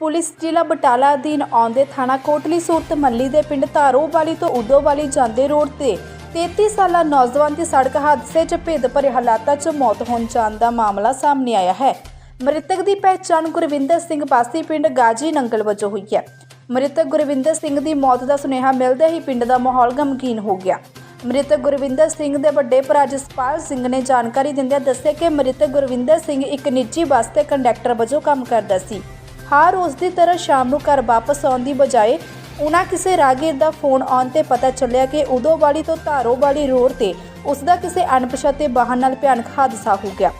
Police ਜ਼ਿਲ੍ਹਾ ਬਟਾਲਾ ਅਧੀਨ ਆਉਂਦੇ ਥਾਣਾ ਕੋਟਲੀ ਸੂਰਤ ਮੱਲੀ ਦੇ ਪਿੰਡ ਧਾਰੋਵਾਲੀ ਤੋਂ ਉਦੋਵਾਲੀ ਜਾਂਦੇ ਰੋਡ ਤੇ 33 ਸਾਲਾ ਨੌਜਵਾਨ ਦੀ ਸੜਕ ਹਾਦਸੇ 'ਚ ਭੇਦ ਭਰੇ ਹਾਲਾਤਾਂ 'ਚ ਮੌਤ ਹੋਣ ਜਾਣ ਦਾ ਮਾਮਲਾ ਸਾਹਮਣੇ ਆਇਆ ਹੈ। ਮ੍ਰਿਤਕ ਦੀ ਪਹਿਚਾਣ ਗੁਰਵਿੰਦਰ ਸਿੰਘ ਪਾਸੀ ਪਿੰਡ ਗਾਜੀ ਨੰਗਲ ਵਜੋਂ ਹੋਈ ਹੈ। ਮ੍ਰਿਤਕ ਗੁਰਵਿੰਦਰ ਸਿੰਘ ਦੀ ਮੌਤ ਦਾ ਸੁਨੇਹਾ ਮਿਲਦੇ ਹੀ ਪਿੰਡ ਦਾ ਮਾਹੌਲ ਗਮਗੀਨ ਹੋ ਗਿਆ। ਮ੍ਰਿਤਕ ਗੁਰਵਿੰਦਰ ਸਿੰਘ ਦੇ ਵੱਡੇ ਭਰਾ ਜਸਪਾਲ ਸਿੰਘ ਨੇ ਜਾਣਕਾਰੀ ਦਿੰਦਿਆਂ ਦੱਸਿਆ ਕਿ ਮ੍ਰਿਤਕ ਗੁਰਵਿੰਦਰ ਸਿੰਘ ਇੱਕ ਨਿੱਜੀ ਬੱਸ ਤੇ ਕੰਡਕਟਰ ਵਜੋਂ ਕੰਮ ਕਰਦਾ ਸੀ। ਹਰ ਰੋਜ਼ ਦੀ ਤਰ੍ਹਾਂ ਸ਼ਾਮ ਨੂੰ ਘਰ ਵਾਪਸ ਆਉਣ ਦੀ ਬਜਾਏ ਉਹਨਾਂ ਕਿਸੇ ਰਾਹਗੀਰ ਦਾ ਫੋਨ ਆਉਣ ਤੇ ਪਤਾ ਚੱਲਿਆ ਕਿ ਉਦੋਵਾਲੀ ਤੋਂ ਧਾਰੋਵਾਲੀ ਰੋਡ ਤੇ ਉਸ ਦਾ ਕਿਸੇ ਅਣਪਛਾਤੇ ਵਾਹਨ ਨਾਲ ਭਿਆਨਕ ਹਾਦਸਾ ਹੋ ਗਿਆ।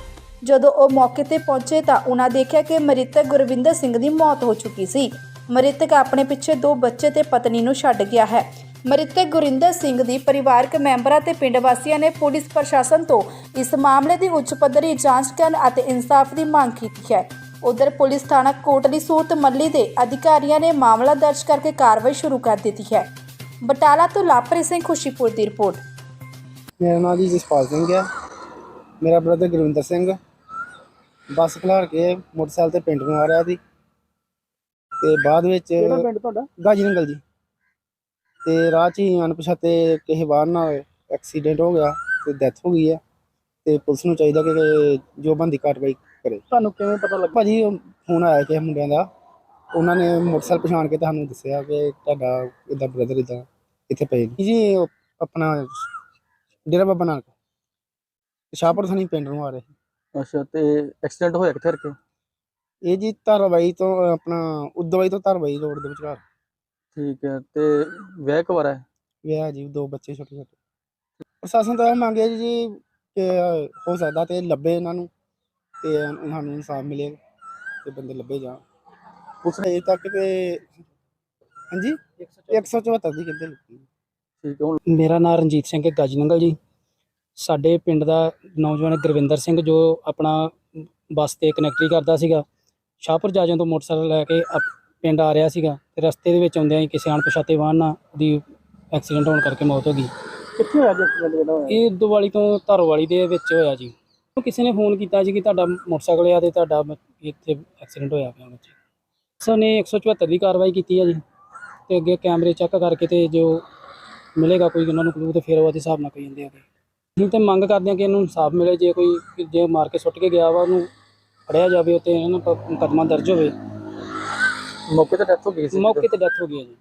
ਜਦੋਂ ਉਹ ਮੌਕੇ ਤੇ ਪਹੁੰਚੇ ਤਾਂ ਉਹਨਾਂ ਦੇਖਿਆ ਕਿ ਮ੍ਰਿਤਕ ਗੁਰਵਿੰਦਰ ਸਿੰਘ ਦੀ ਮੌਤ ਹੋ ਚੁੱਕੀ ਸੀ। ਮ੍ਰਿਤਕ ਆਪਣੇ ਪਿੱਛੇ ਦੋ ਬੱਚੇ ਤੇ ਪਤਨੀ ਨੂੰ ਛੱਡ ਗਿਆ ਹੈ। ਮ੍ਰਿਤਕ ਗੁਰਿੰਦਰ ਸਿੰਘ ਦੀ ਪਰਿਵਾਰਕ ਮੈਂਬਰਾਂ ਤੇ ਪਿੰਡ ਵਾਸੀਆਂ ਨੇ ਪੁਲਿਸ ਪ੍ਰਸ਼ਾਸਨ ਤੋਂ ਇਸ ਮਾਮਲੇ ਦੀ ਉੱਚ ਪੱਧਰੀ ਜਾਂਚ ਕਰਨ ਅਤੇ ਇਨਸਾਫ ਦੀ ਮੰਗ ਕੀਤੀ ਹੈ। ਉਧਰ ਪੁਲਿਸ ਥਾਣਾ ਕੋਟਲੀ ਸੂਰਤ ਮੱਲੀ ਦੇ ਅਧਿਕਾਰੀਆਂ ਨੇ ਮਾਮਲਾ ਦਰਜ ਕਰਕੇ ਕਾਰਵਾਈ ਸ਼ੁਰੂ ਕਰ ਦਿੱਤੀ ਹੈ। ਬਟਾਲਾ ਤੋਂ ਲਾਪਰੀ ਸਿੰਘ ਖੁਸ਼ੀਪੁਰ ਦੀ ਰਿਪੋਰਟ। ਮੇਰਾ ਨਾਮ ਜੀ ਜਸਪਾਲ ਸਿੰਘ ਹੈ। ਮੇਰਾ ਬ੍ਰਦਰ ਗੁਰਵਿੰਦਰ ਸਿੰਘ। ਬੱਸ ਖਲਾਰ ਕੇ ਮੋਟਰਸਾਈਕਲ ਤੇ ਪਿੰਡ ਨੂੰ ਆ ਰਿਹਾ ਸੀ। ਤੇ ਬਾਅਦ ਵਿੱਚ ਕਿਹੜਾ ਪਿੰਡ ਤੁਹਾਡਾ? ਗਾਜੀ ਨੰਗਲ ਜੀ। ਤੇ ਰਾਹ 'ਚ ਹੀ ਅਣਪਛਾਤੇ ਕਿਸੇ ਵਾਹਨ ਨਾਲ ਐਕਸੀਡੈਂਟ ਹੋ ਗਿਆ ਤੇ ਡੈਥ ਹੋ ਗਈ ਹੈ। ਤੇ ਪੁਲਿਸ ਨੂੰ ਚਾਹੀਦਾ ਕਿ ਜੋ ਬੰਦੀ ਕਾਰਵਾਈ ਕਰੇ ਤੁਹਾਨੂੰ ਕਿਵੇਂ ਪਤਾ ਲੱਗਾ? ਭਾਜੀ ਫੋਨ ਆਇਆ ਕਿਸੇ ਮੁੰਡਿਆਂ ਦਾ। ਉਹਨਾਂ ਨੇ ਮੋਟਰਸਾਈਕਲ ਪਛਾਣ ਕੇ ਤੁਹਾਨੂੰ ਦੱਸਿਆ ਕਿ ਤੁਹਾਡਾ ਇਦਾਂ ਬ੍ਰਦਰ ਇਦਾਂ ਇੱਥੇ ਪਏ ਨੇ। ਜੀ ਉਹ ਆਪਣਾ ਡੇਰਾ ਬਾਬਾ ਨਾਨਕ। ਸ਼ਾਹਪੁਰ ਥਾਣੀ ਪਿੰਡ ਨੂੰ ਆ ਰਹੇ। ਅੱਛਾ ਤੇ ਐਕਸੀਡੈਂਟ ਹੋਇਆ ਕਿੱਥੇ ਰਕੇ ਇਹ ਜੀ ਧਾਰਾਵਾਈ ਤੋਂ ਆਪਣਾ ਉਦਵਾਈ ਤੋਂ ਧਾਰਾਵਾਈ ਰੋਡ ਦੇ ਵਿਚਕਾਰ। ਠੀਕ ਹੈ ਤੇ ਵਿਆਹ ਕਵਾਰਾ ਹੈ ਵਿਆਹ ਜੀ ਦੋ ਬੱਚੇ ਛੋਟੇ ਛੋਟੇ ਪ੍ਰਸ਼ਾਸਨ ਤੋਂ ਇਹ ਮੰਗਿਆ ਜੀ ਕਿ ਹੋ ਸਕਦਾ ਤੇ ਲੱਭੇ ਇਹਨਾਂ ਨੂੰ। ਤੇ ਸਾਨੂੰ ਇਨਸਾਫ ਮਿਲੇ ਤੇ ਬੰਦੇ ਲੱਭੇ ਜਾਣ। ਉਸ ਨੇ ਤੱਕ ਤੇ ਹਾਂਜੀ? 174 ਦੀ ਕਹਿੰਦੇ ਲੱਗੀ ਠੀਕ ਹੈ ਹੁਣ ਮੇਰਾ ਨਾਮ ਰਣਜੀਤ ਸਿੰਘ ਹੈ ਗਾਜੀਨੰਗਲ ਜੀ। ਸਾਡੇ ਪਿੰਡ ਦਾ ਨੌਜਵਾਨ ਗੁਰਵਿੰਦਰ ਸਿੰਘ ਜੋ ਆਪਣਾ ਬੱਸ ਤੇ ਕਨੈਕਟਰੀ ਕਰਦਾ ਸੀਗਾ ਸ਼ਾਹਪੁਰ ਜਾਜੋਂ ਤੋਂ ਮੋਟਰਸਾਈਕਲ ਲੈ ਕੇ ਪਿੰਡ ਆ ਰਿਹਾ ਸੀਗਾ ਤੇ ਰਸਤੇ ਦੇ ਵਿੱਚ ਆਉਂਦਿਆਂ ਹੀ ਕਿਸੇ ਅਣਪਛਾਤੇ ਵਾਹਨ ਨਾਲ ਦੀ ਐਕਸੀਡੈਂਟ ਹੋਣ ਕਰਕੇ ਮੌਤ ਹੋ ਗਈ। ਕਿੱਥੇ ਹੋਇਆ ਜੀ ਐਕਸੀਡੈਂਟ ਜਿਹੜਾ ਹੋਇਆ? ਇਹ ਦੁਵਾਲੀ ਤੋਂ ਧਰੋਵਾਲੀ ਦੇ ਵਿੱਚ ਹੋਇਆ ਜੀ। ਕਿਸੇ ਨੇ ਫੋਨ ਕੀਤਾ ਜੀ ਕਿ ਤੁਹਾਡਾ ਮੋਟਰਸਾਈਕਲ ਆ ਤੇ ਤੁਹਾਡਾ ਇੱਥੇ ਐਕਸੀਡੈਂਟ ਹੋਇਆ ਪਿਆ ਬੱਚੇ ਸਰ ਨੇ 174 ਦੀ ਕਾਰਵਾਈ ਕੀਤੀ ਹੈ ਜੀ। ਤੇ ਅੱਗੇ ਕੈਮਰੇ ਚੈੱਕ ਕਰਕੇ ਤੇ ਜੋ ਮਿਲੇਗਾ ਕੋਈ ਉਹਨਾਂ ਨੂੰ ਕਲੂ ਤੇ ਫਿਰ ਉਹਦੇ ਹਿਸਾਬ ਨਾਲ ਕਹੀ ਜਾਂਦੇ ਆਗੇ ਅਸੀਂ ਤੇ ਮੰਗ ਕਰਦੇ ਹਾਂ ਕਿ ਇਹਨੂੰ ਇਨਸਾਫ ਮਿਲੇ ਜੇ ਕੋਈ ਜੇ ਮਾਰ ਕੇ ਸੁੱਟ ਕੇ ਗਿਆ ਵਾ ਉਹਨੂੰ ਫੜਿਆ ਜਾਵੇ ਤੇ ਇਹਨਾਂ ਪਰ ਮੁਕੱਦਮਾ ਦਰਜ ਹੋਵੇ। ਮੌਕੇ ਤੇ ਡੈਥ ਹੋ ਗਈ ਸੀ ਮੌਕੇ ਤੇ ਡੈਥ ਹੋ ਗਈ ਹੈ ਜੀ।